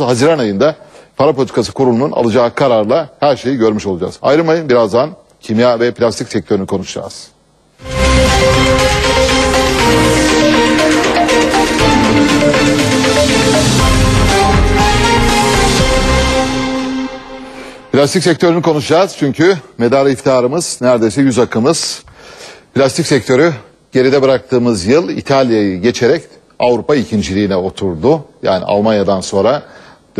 Haziran ayında para politikası kurulunun alacağı kararla her şeyi görmüş olacağız. Ayrılmayın birazdan kimya ve plastik sektörünü konuşacağız. Plastik sektörünü konuşacağız çünkü medar iftiharımız neredeyse yüz akımız. Plastik sektörü geride bıraktığımız yıl İtalya'yı geçerek Avrupa ikinciliğine oturdu. Yani Almanya'dan sonra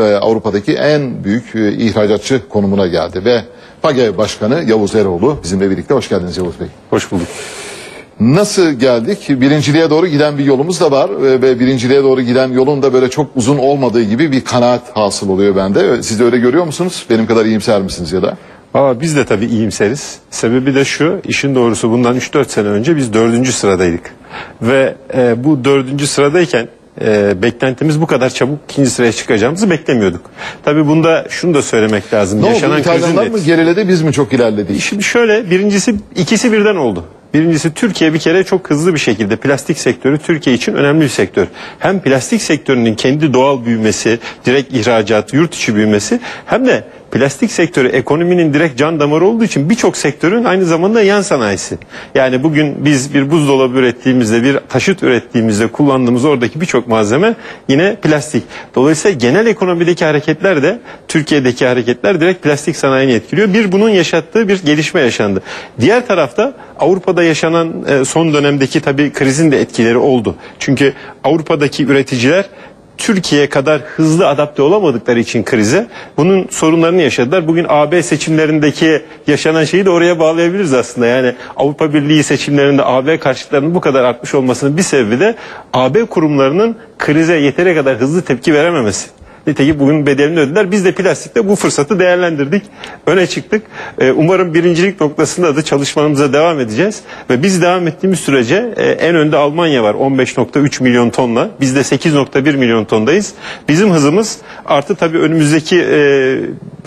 Avrupa'daki en büyük e, ihracatçı konumuna geldi ve PAGE Başkanı Yavuz Eroğlu bizimle birlikte hoş geldiniz Yavuz Bey. Hoş bulduk. Nasıl geldik? Birinciliğe doğru giden bir yolumuz da var e, ve birinciliğe doğru giden yolun da böyle çok uzun olmadığı gibi bir kanaat hasıl oluyor bende. Siz de öyle görüyor musunuz? Benim kadar iyimser misiniz ya da? Aa, biz de tabii iyimseriz. Sebebi de şu, işin doğrusu bundan 3-4 sene önce biz dördüncü sıradaydık. Ve e, bu dördüncü sıradayken e, beklentimiz bu kadar çabuk ikinci sıraya çıkacağımızı beklemiyorduk. Tabii bunda şunu da söylemek lazım. Ne oldu? krizin İtalyanlar mı geriledi biz mi çok ilerledik? Şimdi şöyle birincisi ikisi birden oldu. Birincisi Türkiye bir kere çok hızlı bir şekilde plastik sektörü Türkiye için önemli bir sektör. Hem plastik sektörünün kendi doğal büyümesi, direkt ihracatı, yurt içi büyümesi hem de plastik sektörü ekonominin direkt can damarı olduğu için birçok sektörün aynı zamanda yan sanayisi. Yani bugün biz bir buzdolabı ürettiğimizde, bir taşıt ürettiğimizde kullandığımız oradaki birçok malzeme yine plastik. Dolayısıyla genel ekonomideki hareketler de Türkiye'deki hareketler direkt plastik sanayini etkiliyor. Bir bunun yaşattığı bir gelişme yaşandı. Diğer tarafta Avrupa'da yaşanan e, son dönemdeki tabii krizin de etkileri oldu. Çünkü Avrupa'daki üreticiler Türkiye kadar hızlı adapte olamadıkları için krize bunun sorunlarını yaşadılar. Bugün AB seçimlerindeki yaşanan şeyi de oraya bağlayabiliriz aslında. Yani Avrupa Birliği seçimlerinde AB karşıtlarının bu kadar artmış olmasının bir sebebi de AB kurumlarının krize yeteri kadar hızlı tepki verememesi. Nitekim bugün bedelini ödediler. Biz de plastikte bu fırsatı değerlendirdik. Öne çıktık. Ee, umarım birincilik noktasında da çalışmalarımıza devam edeceğiz. Ve biz devam ettiğimiz sürece e, en önde Almanya var 15.3 milyon tonla. Biz de 8.1 milyon tondayız. Bizim hızımız artı tabii önümüzdeki e,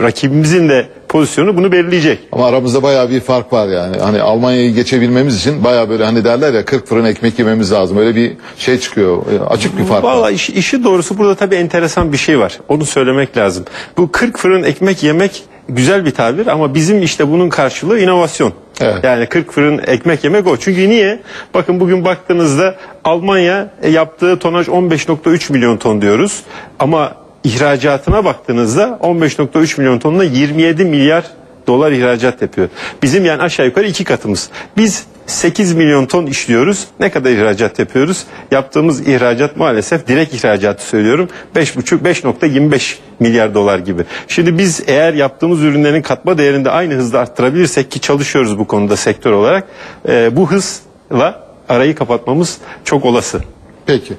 rakibimizin de pozisyonu bunu belirleyecek. Ama aramızda bayağı bir fark var yani. Hani Almanya'yı geçebilmemiz için bayağı böyle hani derler ya 40 fırın ekmek yememiz lazım. Öyle bir şey çıkıyor. Açık bir fark var. Valla iş, işi doğrusu burada tabii enteresan bir şey var. Onu söylemek lazım. Bu 40 fırın ekmek yemek güzel bir tabir ama bizim işte bunun karşılığı inovasyon. Evet. Yani 40 fırın ekmek yemek o. Çünkü niye? Bakın bugün baktığınızda Almanya e, yaptığı tonaj 15.3 milyon ton diyoruz. Ama ihracatına baktığınızda 15.3 milyon tonla 27 milyar dolar ihracat yapıyor. Bizim yani aşağı yukarı iki katımız. Biz 8 milyon ton işliyoruz. Ne kadar ihracat yapıyoruz? Yaptığımız ihracat maalesef direkt ihracatı söylüyorum. 5,5 5.25 milyar dolar gibi. Şimdi biz eğer yaptığımız ürünlerin katma değerinde aynı hızda arttırabilirsek ki çalışıyoruz bu konuda sektör olarak e, bu hızla arayı kapatmamız çok olası. Peki.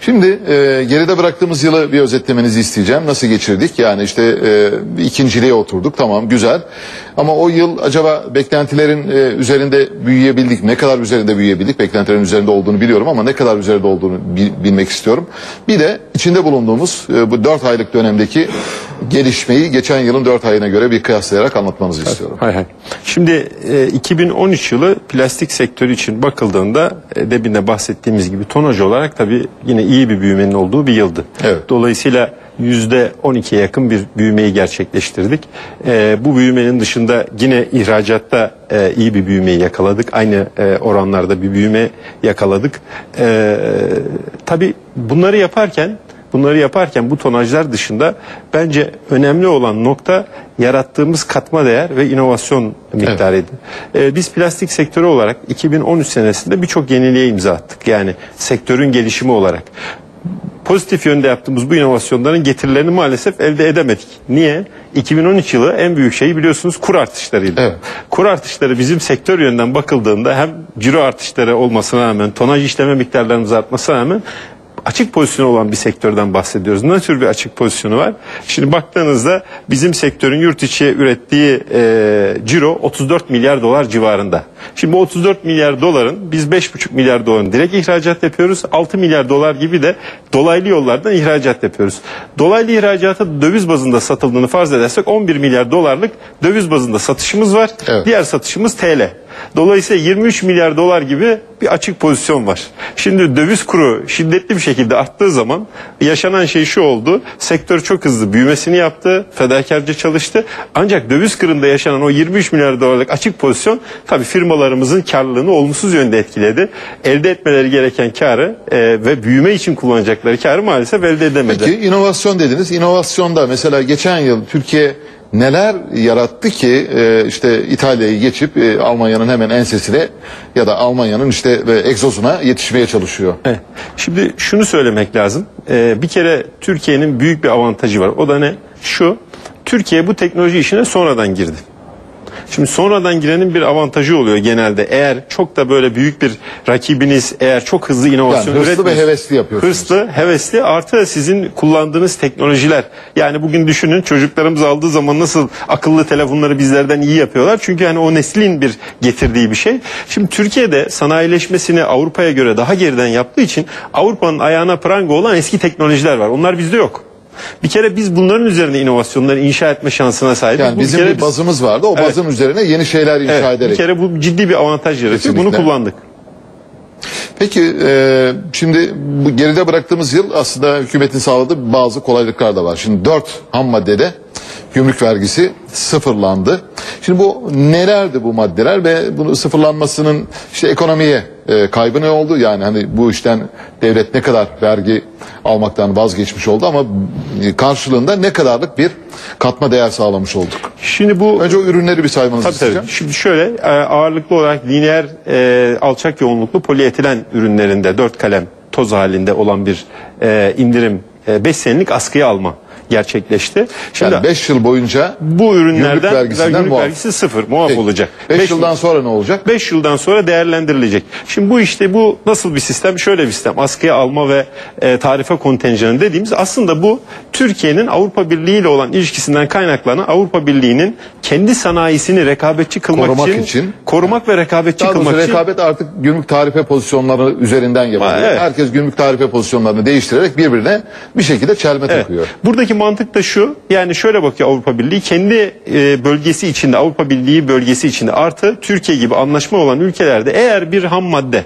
Şimdi e, geride bıraktığımız yılı bir özetlemenizi isteyeceğim. Nasıl geçirdik? Yani işte e, ikinciliğe oturduk. Tamam güzel. Ama o yıl acaba beklentilerin e, üzerinde büyüyebildik. Ne kadar üzerinde büyüyebildik? Beklentilerin üzerinde olduğunu biliyorum ama ne kadar üzerinde olduğunu bi- bilmek istiyorum. Bir de içinde bulunduğumuz e, bu 4 aylık dönemdeki gelişmeyi geçen yılın 4 ayına göre bir kıyaslayarak anlatmanızı istiyorum. Hay hay. Şimdi e, 2013 yılı plastik sektörü için bakıldığında e, demin de bahsettiğimiz gibi tonaj olarak tabii yine iyi bir büyümenin olduğu bir yıldı. Evet. Dolayısıyla %12'ye yakın bir büyümeyi gerçekleştirdik. E, bu büyümenin dışında yine ihracatta e, iyi bir büyümeyi yakaladık. Aynı e, oranlarda bir büyüme yakaladık. E, tabii bunları yaparken Bunları yaparken bu tonajlar dışında bence önemli olan nokta yarattığımız katma değer ve inovasyon miktarıydı. Ee, biz plastik sektörü olarak 2013 senesinde birçok yeniliğe imza attık. Yani sektörün gelişimi olarak. Pozitif yönde yaptığımız bu inovasyonların getirilerini maalesef elde edemedik. Niye? 2013 yılı en büyük şeyi biliyorsunuz kur artışlarıydı. Evet. Kur artışları bizim sektör yönden bakıldığında hem ciro artışları olmasına rağmen, tonaj işleme miktarlarımız artmasına rağmen açık pozisyonu olan bir sektörden bahsediyoruz. Ne tür bir açık pozisyonu var? Şimdi baktığınızda bizim sektörün yurt içi ürettiği e, ciro 34 milyar dolar civarında. Şimdi bu 34 milyar doların biz 5,5 milyar doların direkt ihracat yapıyoruz. 6 milyar dolar gibi de dolaylı yollardan ihracat yapıyoruz. Dolaylı ihracata döviz bazında satıldığını farz edersek 11 milyar dolarlık döviz bazında satışımız var. Evet. Diğer satışımız TL. Dolayısıyla 23 milyar dolar gibi bir açık pozisyon var. Şimdi döviz kuru şiddetli bir şekilde arttığı zaman yaşanan şey şu oldu. Sektör çok hızlı büyümesini yaptı. Fedakarca çalıştı. Ancak döviz kırında yaşanan o 23 milyar dolarlık açık pozisyon tabii firmalarımızın karlılığını olumsuz yönde etkiledi. Elde etmeleri gereken karı e, ve büyüme için kullanacakları karı maalesef elde edemedi. Peki inovasyon dediniz. İnovasyonda mesela geçen yıl Türkiye neler yarattı ki e, işte İtalya'yı geçip e, Almanya'nın hemen ensesine ya da Almanya'nın işte e, egzozuna yetişmeye çalışıyor. Şimdi şunu söylemek lazım. Ee, bir kere Türkiye'nin büyük bir avantajı var. O da ne? Şu. Türkiye bu teknoloji işine sonradan girdi. Şimdi sonradan girenin bir avantajı oluyor genelde. Eğer çok da böyle büyük bir rakibiniz eğer çok hızlı inovasyon Yani hırslı ve hevesli yapıyorsunuz. Hırslı, hevesli artı sizin kullandığınız teknolojiler. Yani bugün düşünün çocuklarımız aldığı zaman nasıl akıllı telefonları bizlerden iyi yapıyorlar. Çünkü hani o neslin bir getirdiği bir şey. Şimdi Türkiye'de sanayileşmesini Avrupa'ya göre daha geriden yaptığı için Avrupa'nın ayağına pranga olan eski teknolojiler var. Onlar bizde yok. Bir kere biz bunların üzerine inovasyonları inşa etme şansına sahibiz. Yani Bu bizim bir biz- bazımız vardı. O Evet. bazın üzerine yeni şeyler inşa Evet, bir ederek. kere bu ciddi bir avantaj yaratıyor. Bunu kullandık. Peki e, şimdi bu geride bıraktığımız yıl aslında hükümetin sağladığı bazı kolaylıklar da var. Şimdi dört ham maddede gümrük vergisi sıfırlandı. Şimdi bu nelerdi bu maddeler ve bunu sıfırlanmasının işte ekonomiye e, kaybı ne oldu? Yani hani bu işten devlet ne kadar vergi almaktan vazgeçmiş oldu ama e, karşılığında ne kadarlık bir katma değer sağlamış olduk? Şimdi bu Önce o ürünleri bir saymanızı Tabii isteyeceğim. tabii. Şimdi şöyle e, ağırlıklı olarak lineer e, alçak yoğunluklu polietilen ürünlerinde dört kalem toz halinde olan bir e, indirim 5 senelik askıya alma gerçekleşti. Şimdi Yani 5 yıl boyunca bu ürünlerden vergisinden gümrük muaf. vergisi sıfır muaf olacak. 5 Beş yıldan sonra ne olacak? 5 yıldan sonra değerlendirilecek. Şimdi bu işte bu nasıl bir sistem? Şöyle bir sistem. Askıya alma ve e, tarife kontenjanı dediğimiz aslında bu Türkiye'nin Avrupa Birliği ile olan ilişkisinden kaynaklanan Avrupa Birliği'nin kendi sanayisini rekabetçi kılmak Korumak için, için. korumak ve rekabetçi Daha kılmak için rekabet artık gümrük tarife pozisyonları üzerinden yapılıyor. Evet. Herkes gümrük tarife pozisyonlarını değiştirerek birbirine bir şekilde çelme Evet. takıyor. Buradaki mantık da şu. Yani şöyle bakıyor Avrupa Birliği kendi e, bölgesi içinde Avrupa Birliği bölgesi içinde artı Türkiye gibi anlaşma olan ülkelerde eğer bir ham madde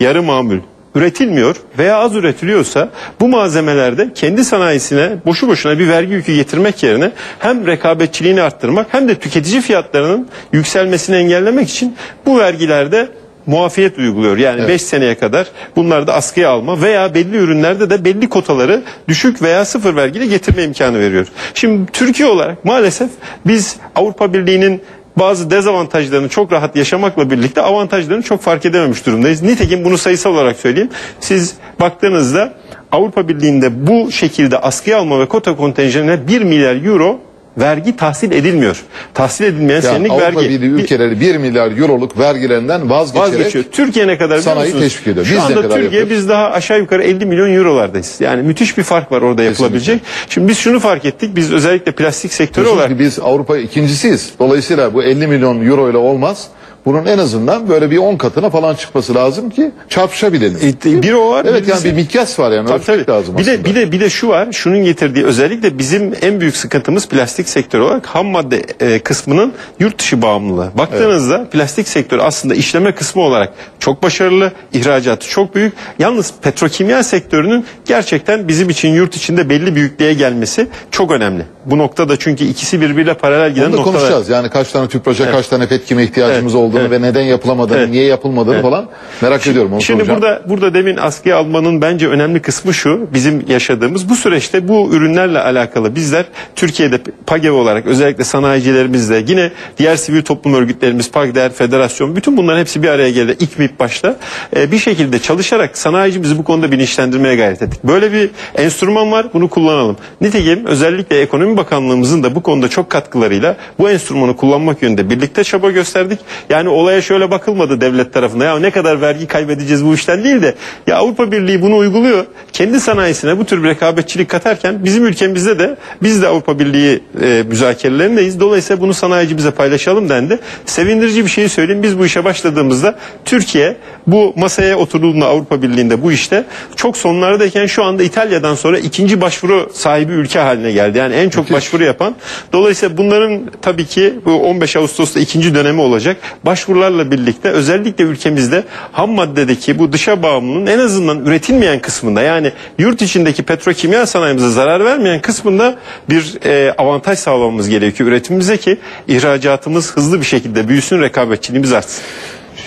yarı mamul üretilmiyor veya az üretiliyorsa bu malzemelerde kendi sanayisine boşu boşuna bir vergi yükü getirmek yerine hem rekabetçiliğini arttırmak hem de tüketici fiyatlarının yükselmesini engellemek için bu vergilerde muafiyet uyguluyor. Yani 5 seneye kadar bunları da askıya alma veya belli ürünlerde de belli kotaları düşük veya sıfır vergiyle getirme imkanı veriyor. Şimdi Türkiye olarak maalesef biz Avrupa Birliği'nin bazı dezavantajlarını çok rahat yaşamakla birlikte avantajlarını çok fark edememiş durumdayız. Nitekim bunu sayısal olarak söyleyeyim. Siz baktığınızda Avrupa Birliği'nde bu şekilde askıya alma ve kota kontenjanına 1 milyar euro vergi tahsil edilmiyor. Tahsil edilmeyen Yani senelik Avrupa vergi. Birliği Bir- ülkeleri 1 milyar euroluk vergilerinden vazgeçerek vazgeçiyor. Türkiye ne kadar sanayi teşvik ediyor. Şu Biz ne anda kadar Türkiye yapıyoruz? biz daha aşağı yukarı 50 milyon eurolardayız. Yani müthiş bir fark var orada yapılabilecek. Şimdi biz şunu fark ettik. Biz özellikle plastik sektörü Diyorsunuz olarak biz Avrupa ikincisiyiz. Dolayısıyla bu 50 milyon euro ile olmaz. Bunun en azından böyle bir 10 katına falan çıkması lazım ki çarpışabilelim. E, bir o var. evet birincisi- yani bir mikyas var yani Tabii, tabii. lazım bir de bir de bir de şu var. Şunun getirdiği özellikle bizim en büyük sıkıntımız plastik sektörü olarak ham madde e, kısmının yurt dışı bağımlılığı. Baktığınızda plastik sektörü aslında işleme kısmı olarak çok başarılı, ihracatı çok büyük. Yalnız petrokimya sektörünün gerçekten bizim için yurt içinde belli büyüklüğe gelmesi çok önemli. Bu noktada çünkü ikisi birbiriyle paralel giden Onu da noktalar. konuşacağız. Yani kaç tane tüpraşa, kaç tane petkime ihtiyacımız Evet, olduğunu evet. ve neden yapılamadığını, Evet. niye yapılmadığını falan merak ediyorum. Onu Şimdi soracağım. burada burada demin askıya almanın bence önemli kısmı şu. Bizim yaşadığımız bu süreçte bu ürünlerle alakalı bizler Türkiye'de PAGEV olarak özellikle sanayicilerimizle yine diğer sivil toplum örgütlerimiz PAGDER, Federasyon bütün bunların hepsi bir araya geldi. İKMİP başta e, bir şekilde çalışarak sanayicimizi bu konuda bilinçlendirmeye gayret ettik. Böyle bir enstrüman var bunu kullanalım. Nitekim özellikle Ekonomi Bakanlığımızın da bu konuda çok katkılarıyla bu enstrümanı kullanmak yönünde birlikte çaba gösterdik. Yani olaya şöyle bakılmadı devlet tarafına ya ne kadar vergi kaybedeceğiz bu işten değil de ya Avrupa Birliği bunu uyguluyor. Kendi sanayisine bu tür bir rekabetçilik katarken bizim ülkemizde de biz de Avrupa Birliği e, müzakerelerindeyiz. Dolayısıyla bunu sanayicimize paylaşalım dendi. Sevindirici bir şey söyleyeyim. Biz bu işe başladığımızda Türkiye Türkiye bu masaya oturulduğunda Avrupa Birliği'nde bu işte çok sonlardayken şu anda İtalya'dan sonra ikinci başvuru sahibi ülke haline geldi. Yani en çok başvuru yapan. Dolayısıyla bunların tabii ki bu 15 Ağustos'ta ikinci dönemi olacak. Başvurularla birlikte özellikle ülkemizde ham maddedeki bu dışa bağımlılığın en azından üretilmeyen kısmında yani yurt içindeki petrokimya sanayimize zarar vermeyen kısmında bir e, avantaj sağlamamız gerekiyor üretimimize ki ihracatımız hızlı bir şekilde büyüsün rekabetçiliğimiz artsın.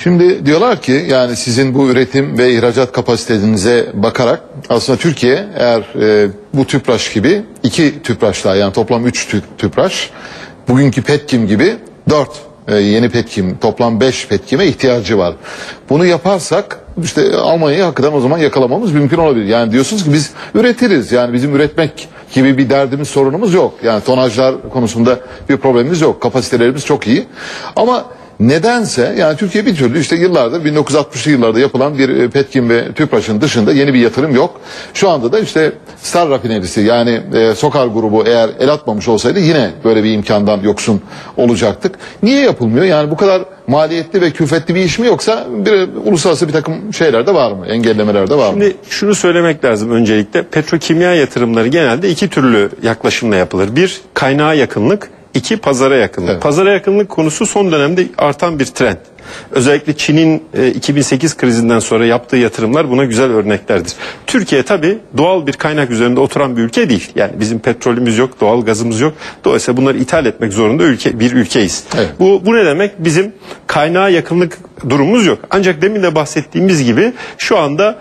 Şimdi diyorlar ki yani sizin bu üretim ve ihracat kapasitenize bakarak aslında Türkiye eğer e, bu tüpraş gibi iki tüpraşlar yani toplam üç tü, tüpraş bugünkü Petkim gibi dört e, yeni Petkim toplam beş Petkim'e ihtiyacı var. Bunu yaparsak işte Almanya'yı hakikaten o zaman yakalamamız mümkün olabilir. Yani diyorsunuz ki biz üretiriz yani bizim üretmek gibi bir derdimiz sorunumuz yok. Yani tonajlar konusunda bir problemimiz yok. Kapasitelerimiz çok iyi. Ama Nedense yani Türkiye bir türlü işte yıllardır 1960'lı yıllarda yapılan bir e, Petkim ve Tüpraş'ın dışında yeni bir yatırım yok. Şu anda da işte Star Rafinerisi yani e, Sokar grubu eğer el atmamış olsaydı yine böyle bir imkandan yoksun olacaktık. Niye yapılmıyor? Yani bu kadar maliyetli ve külfetli bir iş mi yoksa bir uluslararası bir takım şeyler de var mı? Engellemeler de var mı? Şimdi şunu söylemek lazım öncelikle. Petrokimya yatırımları genelde iki türlü yaklaşımla yapılır. Bir kaynağa yakınlık, iki pazara yakınlık. Evet. Pazara yakınlık konusu son dönemde artan bir trend. Özellikle Çin'in e, 2008 krizinden sonra yaptığı yatırımlar buna güzel örneklerdir. Türkiye tabii doğal bir kaynak üzerinde oturan bir ülke değil. Yani bizim petrolümüz yok, doğal gazımız yok. Dolayısıyla bunları ithal etmek zorunda ülke bir ülkeyiz. Evet. Bu bu ne demek? Bizim kaynağa yakınlık durumumuz yok. Ancak demin de bahsettiğimiz gibi şu anda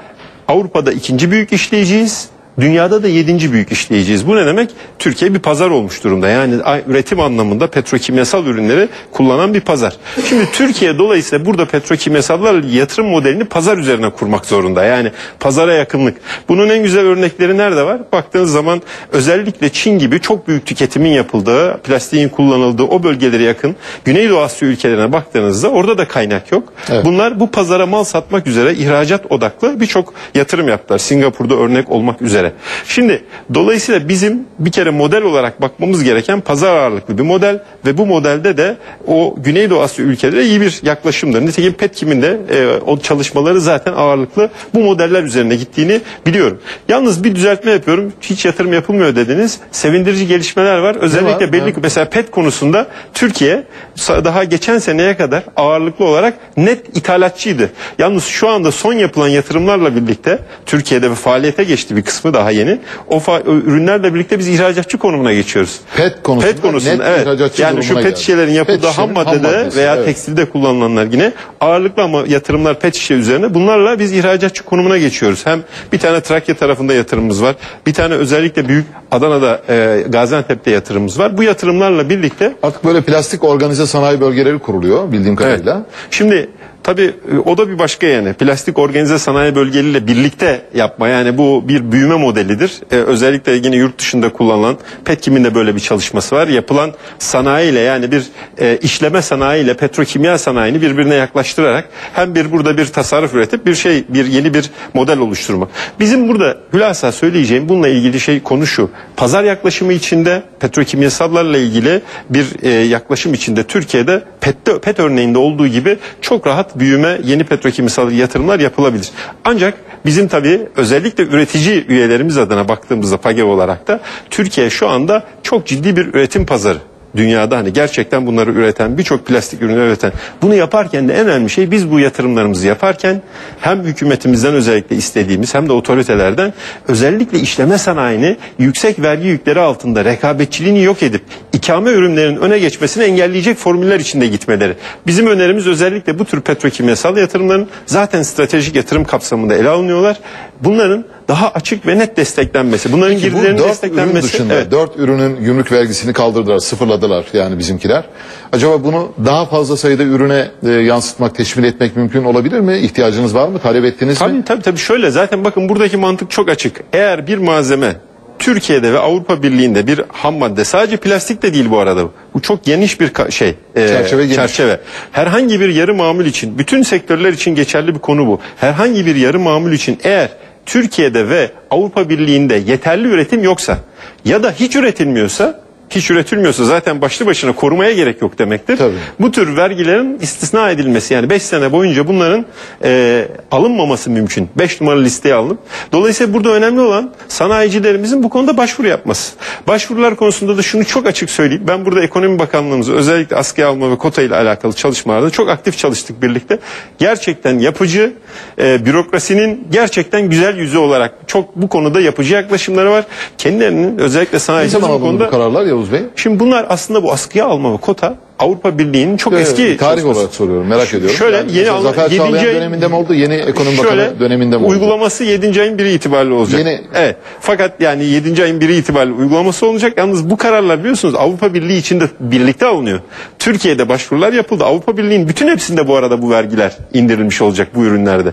Avrupa'da ikinci büyük işleyiciyiz. Dünyada da yedinci büyük işleyiciyiz. Bu ne demek? Türkiye bir pazar olmuş durumda. Yani üretim anlamında petrokimyasal ürünleri kullanan bir pazar. Şimdi Türkiye dolayısıyla burada petrokimyasallar yatırım modelini pazar üzerine kurmak zorunda. Yani pazara yakınlık. Bunun en güzel örnekleri nerede var? Baktığınız zaman özellikle Çin gibi çok büyük tüketimin yapıldığı, plastiğin kullanıldığı o bölgelere yakın Güneydoğu Asya ülkelerine baktığınızda orada da kaynak yok. Evet. Bunlar bu pazara mal satmak üzere ihracat odaklı birçok yatırım yaptılar. Singapur'da örnek olmak üzere. Şimdi dolayısıyla bizim bir kere model olarak bakmamız gereken pazar ağırlıklı bir model ve bu modelde de o Güneydoğu Asya ülkeleri iyi bir yaklaşımdır. Nitekim Petkim'in de e, o çalışmaları zaten ağırlıklı bu modeller üzerine gittiğini biliyorum. Yalnız bir düzeltme yapıyorum. Hiç yatırım yapılmıyor dediniz. Sevindirici gelişmeler var. Özellikle var? belli Evet. mesela PET konusunda Türkiye daha geçen seneye kadar ağırlıklı olarak net ithalatçıydı. Yalnız şu anda son yapılan yatırımlarla birlikte Türkiye'de ve faaliyete geçti bir kısmı daha yeni. O, fa- ürünlerle birlikte biz ihracatçı konumuna geçiyoruz. Pet konusunda, PET konusunda net evet. Yani şu pet geldi. şişelerin yapıldığı Pet ham ham maddede maddesi, veya evet. tekstilde kullanılanlar yine ağırlıklı ama yatırımlar pet şişe üzerine. Bunlarla biz ihracatçı konumuna geçiyoruz. Hem bir tane Trakya tarafında yatırımımız var. Bir tane özellikle büyük Adana'da e, Gaziantep'te yatırımımız var. Bu yatırımlarla birlikte Artık böyle plastik organize sanayi bölgeleri kuruluyor bildiğim Evet. kadarıyla. Şimdi tabii e, o da bir başka yani. Plastik organize sanayi bölgeleriyle birlikte yapma yani bu bir büyüme modelidir. Ee, özellikle yine yurt dışında kullanılan Petkim'in de böyle bir çalışması var. Yapılan sanayiyle yani bir e, işleme sanayiyle petrokimya sanayini birbirine yaklaştırarak hem bir burada bir tasarruf üretip bir şey bir yeni bir model oluşturmak. Bizim burada hülasa söyleyeceğim bununla ilgili şey konu şu. Pazar yaklaşımı içinde petrokimyasallarla ilgili bir e, yaklaşım içinde Türkiye'de PET, PET örneğinde olduğu gibi çok rahat büyüme yeni petrokimyasal yatırımlar yapılabilir. Ancak bizim tabii özellikle üretici üyelerimiz adına baktığımızda PAGEV olarak da Türkiye şu anda çok ciddi bir üretim pazarı. Dünyada hani gerçekten bunları üreten birçok plastik ürünü üreten bunu yaparken de en önemli şey biz bu yatırımlarımızı yaparken hem hükümetimizden özellikle istediğimiz hem de otoritelerden özellikle işleme sanayini yüksek vergi yükleri altında rekabetçiliğini yok edip ikame ürünlerin öne geçmesini engelleyecek formüller içinde gitmeleri. Bizim önerimiz özellikle bu tür petrokimyasal yatırımların zaten stratejik yatırım kapsamında ele alınıyorlar. Bunların daha açık ve net desteklenmesi, bunların Peki bu girdilerin dört ürün desteklenmesi. dışında Evet. dört ürünün gümrük vergisini kaldırdılar, sıfırladılar yani bizimkiler. Acaba bunu daha fazla sayıda ürüne e, yansıtmak, teşvil etmek mümkün olabilir mi? İhtiyacınız var mı? Talep ettiniz mi? Tabii tabii tabii şöyle zaten bakın buradaki mantık çok açık. Eğer bir malzeme Türkiye'de ve Avrupa Birliği'nde bir ham madde sadece plastik de değil bu arada. Bu çok geniş bir şey. e, Çerçeve geniş. çerçeve. Herhangi bir yarı mamul için bütün sektörler için geçerli bir konu bu. Herhangi bir yarı mamul için eğer Türkiye'de ve Avrupa Birliği'nde yeterli üretim yoksa ya da hiç üretilmiyorsa hiç üretilmiyorsa zaten başlı başına korumaya gerek yok demektir. Tabii. Bu tür vergilerin istisna edilmesi yani 5 sene boyunca bunların e, alınmaması mümkün. 5 numaralı listeye alınıp. Dolayısıyla burada önemli olan sanayicilerimizin bu konuda başvuru yapması. Başvurular konusunda da şunu çok açık söyleyeyim. Ben burada Ekonomi Bakanlığımızı özellikle askıya alma ve kota ile alakalı çalışmalarda çok aktif çalıştık birlikte. Gerçekten yapıcı, e, bürokrasinin gerçekten güzel yüzü olarak çok bu konuda yapıcı yaklaşımları var. Kendilerinin özellikle zaman bu konuda bu kararlar Yavuz Bey? Şimdi bunlar aslında bu askıya alma ve kota Avrupa Birliği'nin çok Evet, eski tarih çalışması. olarak soruyorum merak ediyorum. Şöyle, Yani yeni mesela Zafer yedinci Çağlayan ay- döneminde mi oldu? Yeni ekonomi bakanı Şöyle, döneminde mi oldu? Uygulaması 7. ayın 1'i itibariyle olacak. Yeni- Evet. Fakat yani 7. ayın 1'i itibariyle uygulaması olacak. Yalnız bu kararlar biliyorsunuz Avrupa Birliği içinde birlikte alınıyor. Türkiye'de başvurular yapıldı. Avrupa Birliği'nin bütün hepsinde bu arada bu vergiler indirilmiş olacak bu ürünlerde.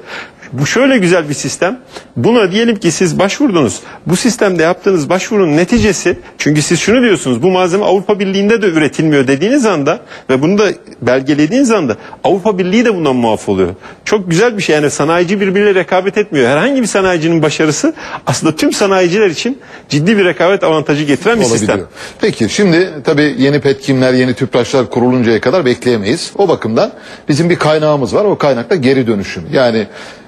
Bu şöyle güzel bir sistem. Buna diyelim ki siz başvurdunuz. Bu sistemde yaptığınız başvurunun neticesi çünkü siz şunu diyorsunuz bu malzeme Avrupa Birliği'nde de üretilmiyor dediğiniz anda ve bunu da belgelediğiniz anda Avrupa Birliği de bundan muaf oluyor. Çok güzel bir şey yani sanayici birbiriyle rekabet etmiyor. Herhangi bir sanayicinin başarısı aslında tüm sanayiciler için ciddi bir rekabet avantajı getiren bir sistem. olabiliyor. Peki şimdi tabii yeni petkimler, yeni tüpraşlar kuruluncaya kadar bekleyemeyiz. O bakımdan bizim bir kaynağımız var. O kaynak da geri dönüşüm. Yani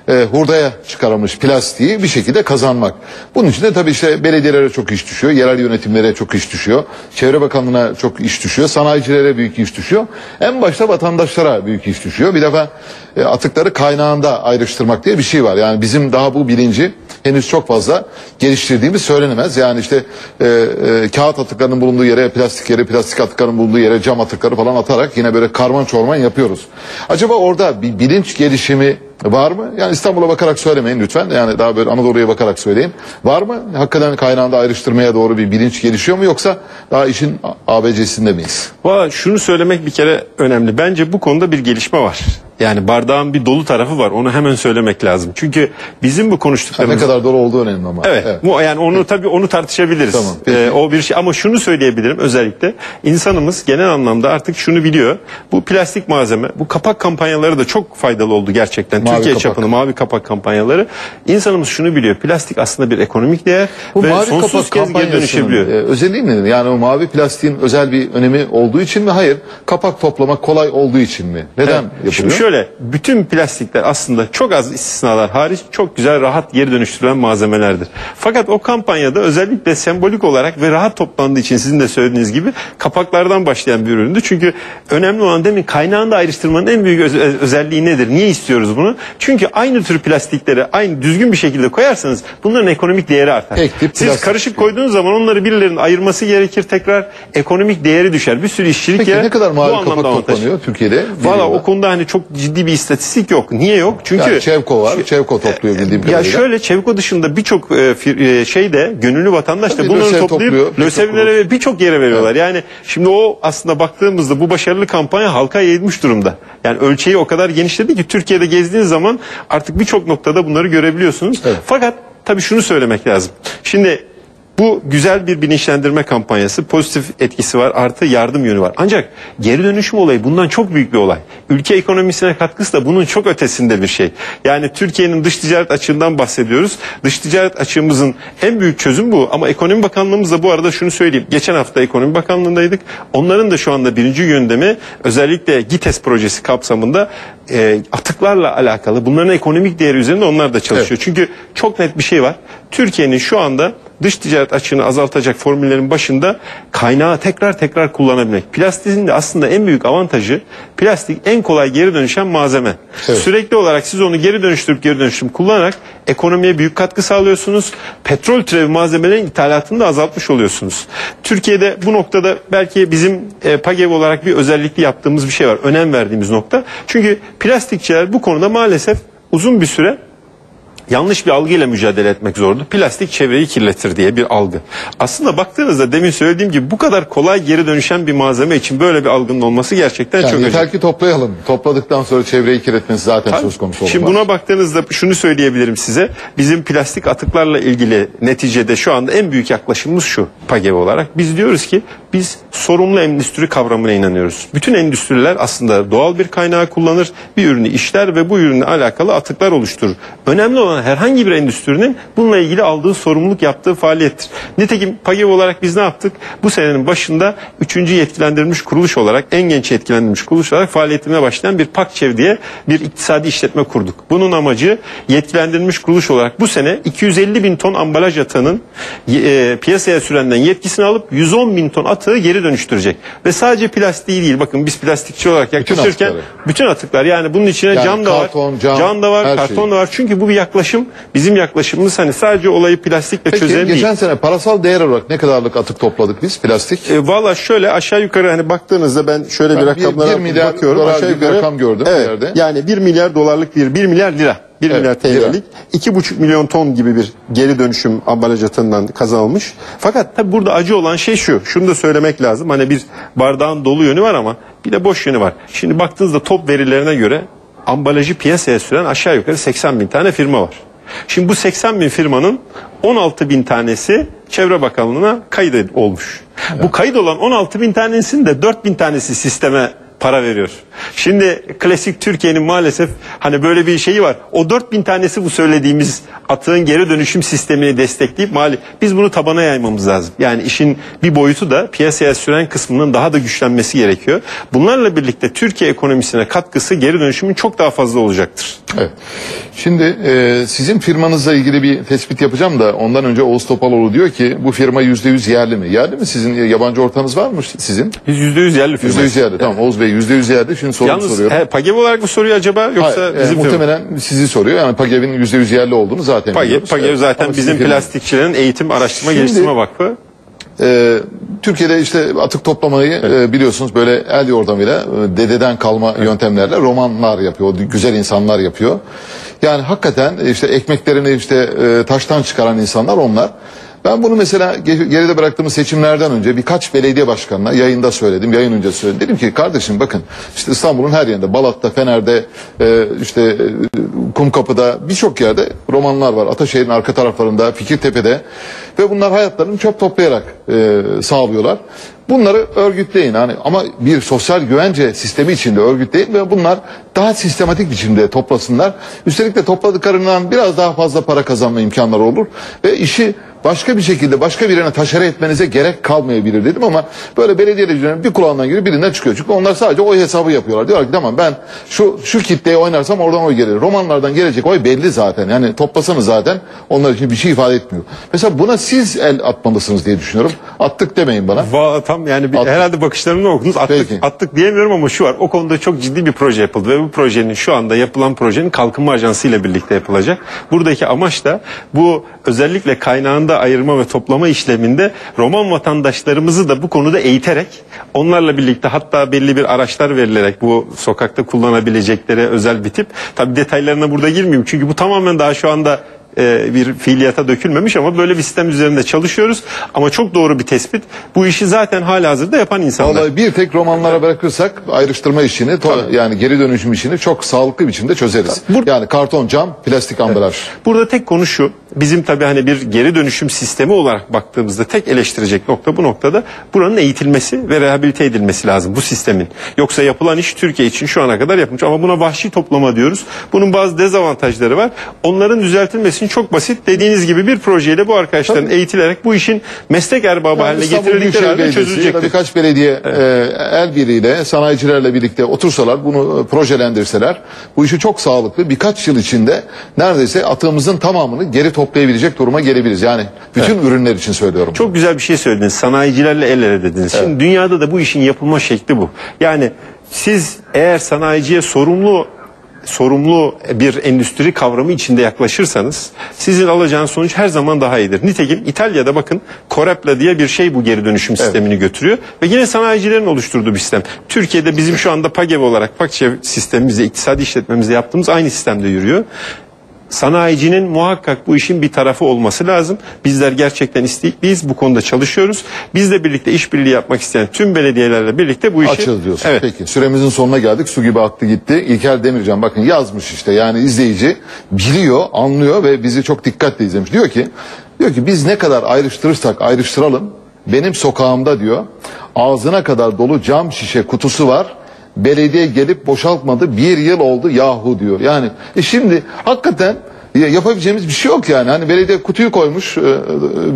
e, hurdaya çıkarılmış plastiği bir şekilde kazanmak. Bunun için de tabii işte belediyelere çok iş düşüyor, yerel yönetimlere çok iş düşüyor, Çevre Bakanlığı'na çok iş düşüyor, sanayicilere büyük iş düşüyor. En başta vatandaşlara büyük iş düşüyor. Bir defa e, atıkları kaynağında ayrıştırmak diye bir şey var. Yani bizim daha bu bilinci henüz çok fazla geliştirdiğimiz söylenemez. Yani işte e, e, kağıt atıklarının bulunduğu yere plastik yere, plastik atıklarının bulunduğu yere cam atıkları falan atarak yine böyle karman çorman yapıyoruz. Acaba orada bir bilinç gelişimi var mı? Yani İstanbul'a bakarak söylemeyin lütfen. Yani daha böyle Anadolu'ya bakarak söyleyin. Var mı? Hakikaten kaynağında ayrıştırmaya doğru bir bilinç gelişiyor mu yoksa daha işin ABC'sinde miyiz? Valla şunu söylemek bir kere önemli. Bence bu konuda bir gelişme var. Yani bardağın bir dolu tarafı var. Onu hemen söylemek lazım. Çünkü bizim bu Ha, ne konuştuklarımız... kadar doğru olduğu önemli ama. Evet. Bu yani onu tabii onu tartışabiliriz. Tamam. Ee, o bir şey ama şunu söyleyebilirim özellikle insanımız genel anlamda artık şunu biliyor. Bu plastik malzeme, bu kapak kampanyaları da çok faydalı oldu gerçekten. Mavi Türkiye kapak. çapında mavi kapak kampanyaları. İnsanımız şunu biliyor. Plastik aslında bir ekonomik değer Bu ve mavi sonsuz kapak kez geri dönüşebiliyor. e, özelliği mi? Yani o mavi plastiğin özel bir önemi olduğu için mi? Hayır. Kapak toplamak kolay olduğu için mi? Neden yapılıyor? Şimdi şöyle bütün plastikler aslında çok az istisnalar hariç çok güzel rahat geri dönüştürülen malzemelerdir. Fakat o kampanyada özellikle sembolik olarak ve rahat toplandığı için sizin de söylediğiniz gibi kapaklardan başlayan bir üründü. Çünkü önemli olan demin kaynağında ayrıştırmanın en büyük öz- özelliği nedir? Niye istiyoruz bunu? Çünkü aynı tür plastikleri aynı düzgün bir şekilde koyarsanız bunların ekonomik değeri artar. Tek tip Siz karışık çıkıyor. koyduğunuz zaman onları birilerinin ayırması gerekir tekrar ekonomik değeri düşer. Bir sürü işçilik Peki yer. ne kadar mavi kapak toplanıyor Türkiye'de? Valla o konuda hani çok ciddi bir istatistik yok. Niye yok? Çünkü Yani Çevko var. Çevko topluyor bildiğim ya kadarıyla. şöyle Çevko dışında birçok e, e, şeyde gönüllü vatandaş da bunları LÖSEV toplayıp LÖSEV'lere ve birçok yere veriyorlar. Yani şimdi o aslında baktığımızda bu başarılı kampanya halka yayılmış durumda. Yani ölçeği o kadar genişledi ki Türkiye'de gezdiğiniz zaman artık birçok noktada bunları görebiliyorsunuz. Evet. Fakat tabii şunu söylemek lazım. Şimdi bu güzel bir bilinçlendirme kampanyası, pozitif etkisi var, artı yardım yönü var. Ancak geri dönüşüm olayı bundan çok büyük bir olay. Ülke ekonomisine katkısı da bunun çok ötesinde bir şey. Yani Türkiye'nin dış ticaret açığından bahsediyoruz. Dış ticaret açığımızın en büyük çözüm bu. Ama Ekonomi Bakanlığımız da bu arada şunu söyleyeyim. Geçen hafta Ekonomi Bakanlığı'ndaydık. Onların da şu anda birinci gündemi özellikle GİTES projesi kapsamında e, atıklarla alakalı bunların ekonomik değeri üzerinde onlar da çalışıyor. Çünkü çok net bir şey var. Türkiye'nin şu anda dış ticaret açığını azaltacak formüllerin başında kaynağı tekrar tekrar kullanabilmek. Plastiğin de aslında en büyük avantajı plastik en kolay geri dönüşen malzeme. Evet. Sürekli olarak siz onu geri dönüştürüp geri dönüştürüp kullanarak ekonomiye büyük katkı sağlıyorsunuz. Petrol türevi malzemelerin ithalatını da azaltmış oluyorsunuz. Türkiye'de bu noktada belki bizim e, PAGEV olarak bir özellikli yaptığımız bir şey var. Önem verdiğimiz nokta. Çünkü plastikçiler bu konuda maalesef uzun bir süre yanlış bir algıyla mücadele etmek zordu. Plastik çevreyi kirletir diye bir algı. Aslında baktığınızda demin söylediğim gibi bu kadar kolay geri dönüşen bir malzeme için böyle bir algının olması gerçekten Yani çok yeter önemli. ki toplayalım. Topladıktan sonra çevreyi kirletmesi zaten Tabii. söz konusu olmaz. Şimdi buna baktığınızda şunu söyleyebilirim size. Bizim plastik atıklarla ilgili neticede şu anda en büyük yaklaşımımız şu PAGEV olarak. Biz diyoruz ki biz sorumlu endüstri kavramına inanıyoruz. Bütün endüstriler aslında doğal bir kaynağı kullanır, bir ürünü işler ve bu ürünle alakalı atıklar oluşturur. Önemli olan olan herhangi bir endüstrinin bununla ilgili aldığı sorumluluk yaptığı faaliyettir. Nitekim PAGEV olarak biz ne yaptık? Bu senenin başında 3. yetkilendirilmiş kuruluş olarak en genç yetkilendirilmiş kuruluş olarak faaliyetine başlayan bir PAKÇEV diye bir iktisadi işletme kurduk. Bunun amacı yetkilendirilmiş kuruluş olarak bu sene 250 bin ton ambalaj atığının e, piyasaya sürenden yetkisini alıp 110 bin ton atığı geri dönüştürecek. Ve sadece plastiği değil bakın biz plastikçi olarak yaklaşırken atıkları. bütün atıklar yani bunun içine Yani cam da karton, var, cam, da var, karton şey. da var. Çünkü bu bir yaklaşım. Bizim yaklaşımımız hani sadece olayı plastikle Peki çözelim geçen değil. sene parasal değer olarak ne kadarlık atık topladık biz plastik? E, Valla şöyle aşağı yukarı hani baktığınızda ben şöyle Ben bir bir- rakamlara bir milyar bakıyorum. Aşağı gibi bir yukarı rakam gördüm bir Evet, yerde. Yani 1 milyar dolarlık bir 1 milyar lira. 1 Evet, milyar. TL'lik 2,5 milyon ton gibi bir geri dönüşüm ambalaj atığından kazanılmış. Fakat tabi burada acı olan şey şu. Şunu da söylemek lazım. Hani bir bardağın dolu yönü var ama bir de boş yönü var. Şimdi baktığınızda top verilerine göre ambalajı piyasaya süren aşağı yukarı 80 bin tane firma var. Şimdi bu 80 bin firmanın 16 bin tanesi Çevre Bakanlığı'na kayıt olmuş. Bu kayıt olan 16 bin tanesinin de 4 bin tanesi sisteme para veriyor. Şimdi klasik Türkiye'nin maalesef hani böyle bir şeyi var. O 4000 tanesi bu söylediğimiz atığın geri dönüşüm sistemini destekleyip mali biz bunu tabana yaymamız lazım. Yani işin bir boyutu da piyasaya süren kısmının daha da güçlenmesi gerekiyor. Bunlarla birlikte Türkiye ekonomisine katkısı geri dönüşümün çok daha fazla olacaktır. Evet. Şimdi e, sizin firmanızla ilgili bir tespit yapacağım da ondan önce Oğuz Topaloğlu diyor ki bu firma yüzde yüz yerli mi? Yerli mi sizin yabancı ortağınız var mı sizin? Biz %100 yerli. Yüzde yüz yerli. Tamam Oğuz Bey yüzde yüz yerli. Şimdi sorumu Yalnız soruyorum. he, PAGEV olarak mı soruyor acaba yoksa Hayır, e, bizim firma? muhtemelen sizi soruyor. Yani PAGEV'in yüzde yüz yerli olduğunu zaten PAGEV, biliyoruz. PAGEV Evet. zaten Ama bizim firma- plastikçilerin eğitim, araştırma, Şimdi- geliştirme vakfı. Ee, Türkiye'de işte atık toplamayı e, biliyorsunuz böyle el yordamıyla e, dededen kalma yöntemlerle romanlar yapıyor. Güzel insanlar yapıyor. Yani hakikaten işte ekmeklerini işte e, taştan çıkaran insanlar onlar. Ben bunu mesela ge- geride bıraktığımız seçimlerden önce birkaç belediye başkanına yayında söyledim, yayın önce söyledim. Dedim ki kardeşim bakın işte İstanbul'un her yerinde, Balat'ta, Fener'de, e, işte e, Kumkapı'da birçok yerde romanlar var. Ataşehir'in arka taraflarında, Fikirtepe'de ve bunlar hayatlarını çöp toplayarak e, sağlıyorlar. Bunları örgütleyin hani ama bir sosyal güvence sistemi içinde örgütleyin ve bunlar daha sistematik biçimde toplasınlar. Üstelik de topladıklarından biraz daha fazla para kazanma imkanları olur ve işi başka bir şekilde başka birine taşere etmenize gerek kalmayabilir dedim ama böyle belediyelerin bir kulağından giriyor birinden çıkıyor. Çünkü onlar sadece oy hesabı yapıyorlar. Diyorlar ki tamam ben şu şu kitleye oynarsam oradan oy gelir. Romanlardan gelecek oy belli zaten. Yani toplasanız zaten onlar için bir şey ifade etmiyor. Mesela buna siz el atmalısınız diye düşünüyorum. Attık demeyin bana. Va, tam yani bir, Attık. herhalde bakışlarını okudunuz. Attık, Peki. attık diyemiyorum ama şu var. O konuda çok ciddi bir proje yapıldı ve bu projenin şu anda yapılan projenin kalkınma ajansı ile birlikte yapılacak. Buradaki amaç da bu özellikle kaynağında ayırma ve toplama işleminde Roman vatandaşlarımızı da bu konuda eğiterek onlarla birlikte hatta belli bir araçlar verilerek bu sokakta kullanabilecekleri özel bir tip. Tabi detaylarına burada girmeyeyim çünkü bu tamamen daha şu anda e, bir fiiliyata dökülmemiş ama böyle bir sistem üzerinde çalışıyoruz. Ama çok doğru bir tespit. Bu işi zaten halihazırda yapan insanlar. Vallahi bir tek romanlara bırakırsak ayrıştırma işini to- yani geri dönüşüm işini çok sağlıklı biçimde çözeriz. Bur- yani karton, cam, plastik ambalaj. Burada tek konu şu. Bizim tabii hani bir geri dönüşüm sistemi olarak baktığımızda tek eleştirecek nokta bu noktada buranın eğitilmesi ve rehabilite edilmesi lazım bu sistemin. Yoksa yapılan iş Türkiye için şu ana kadar yapılmış ama buna vahşi toplama diyoruz. Bunun bazı dezavantajları var. Onların düzeltilmesini çok basit dediğiniz gibi bir projeyle bu arkadaşların eğitilerek bu işin meslek erbabı haline İstanbul getirildikleri halde çözülecektir. birkaç belediye e, el birliğiyle, sanayicilerle birlikte otursalar, bunu e, projelendirseler, bu işi çok sağlıklı birkaç yıl içinde neredeyse atığımızın tamamını geri toplayabilecek duruma gelebiliriz. Yani bütün ürünler için söylüyorum. Çok güzel bir şey söylediniz. Sanayicilerle el ele dediniz. Şimdi dünyada da bu işin yapılma şekli bu. Yani siz eğer sanayiciye sorumlu sorumlu bir endüstri kavramı içinde yaklaşırsanız sizin alacağınız sonuç her zaman daha iyidir. Nitekim İtalya'da bakın Corepla diye bir şey bu geri dönüşüm sistemini götürüyor ve yine sanayicilerin oluşturduğu bir sistem. Türkiye'de bizim şu anda PAGEV olarak PAKÇEV sistemimizde iktisadi işletmemizde yaptığımız aynı sistemde yürüyor. Sanayicinin muhakkak bu işin bir tarafı olması lazım. Bizler gerçekten istekliyiz. Bu konuda çalışıyoruz. Bizle birlikte işbirliği yapmak isteyen tüm belediyelerle birlikte bu işi... Açız diyorsun. Evet. Peki süremizin sonuna geldik. Su gibi aktı gitti. İlker Demircan bakın yazmış işte yani izleyici biliyor, anlıyor ve bizi çok dikkatle izlemiş. Diyor ki diyor ki biz ne kadar ayrıştırırsak ayrıştıralım benim sokağımda diyor ağzına kadar dolu cam şişe kutusu var. Belediye gelip boşaltmadı. Bir yıl oldu yahu diyor. Yani e şimdi hakikaten yapabileceğimiz bir şey yok yani. Hani belediye kutuyu koymuş e,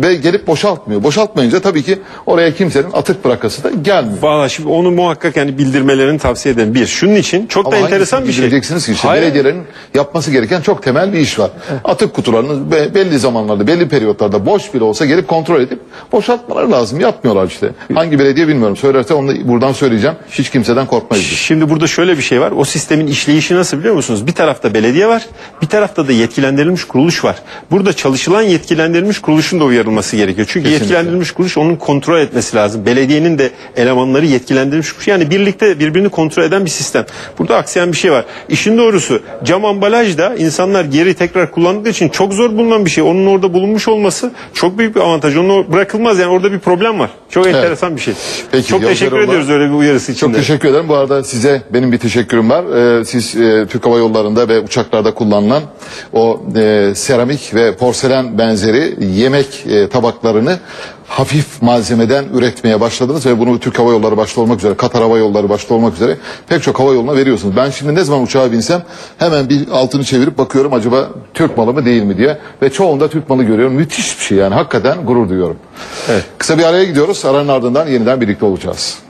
ve gelip boşaltmıyor. Boşaltmayınca tabii ki oraya kimsenin atık bırakası da gelmiyor. Valla şimdi onu muhakkak yani bildirmelerini tavsiye ederim. Bir, şunun için çok da Ama enteresan hangisini bir şey. bildireceksiniz ki işte Hayır. belediyelerin yapması gereken çok temel bir iş var. Atık kutularını be- belli zamanlarda, belli periyotlarda boş bile olsa gelip kontrol edip boşaltmaları lazım. Yapmıyorlar işte. Hangi belediye bilmiyorum. Söylerse onu da buradan söyleyeceğim. Hiç kimseden korkmayız. Şimdi burada şöyle bir şey var. O sistemin işleyişi nasıl biliyor musunuz? Bir tarafta belediye var, bir tarafta da yetkilendirilmiş kuruluş var. Burada çalışılan yetkilendirilmiş kuruluşun da uyarılması gerekiyor. Çünkü Kesinlikle. yetkilendirilmiş kuruluş onun kontrol etmesi lazım. Belediyenin de elemanları yetkilendirilmiş kuruluş. Yani birlikte birbirini kontrol eden bir sistem. Burada aksayan bir şey var. İşin doğrusu cam ambalaj da insanlar geri tekrar kullandığı için çok zor bulunan bir şey. Onun orada bulunmuş olması çok büyük bir avantaj. Onu bırakılmaz yani orada bir problem var. Çok enteresan bir şey. Peki, çok teşekkür Erol'a- ediyoruz öyle bir uyarısı için Çok teşekkür ederim. Bu arada size benim bir teşekkürüm var. Ee, siz e, Türk Hava Yolları'nda ve uçaklarda kullanılan o e, seramik ve porselen benzeri yemek e, tabaklarını hafif malzemeden üretmeye başladınız ve bunu Türk Hava Yolları başta olmak üzere, Katar Hava Yolları başta olmak üzere pek çok hava yoluna veriyorsunuz. Ben şimdi ne zaman uçağa binsem hemen bir altını çevirip bakıyorum acaba Türk malı mı değil mi diye ve çoğunda Türk malı görüyorum. Müthiş bir şey yani hakikaten gurur duyuyorum. Evet. Kısa bir araya gidiyoruz. Aranın ardından yeniden birlikte olacağız.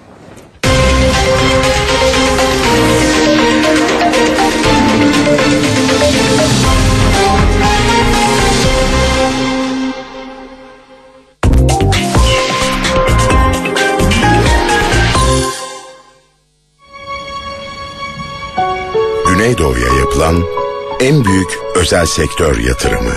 Güneydoğu'ya yapılan en büyük özel sektör yatırımı.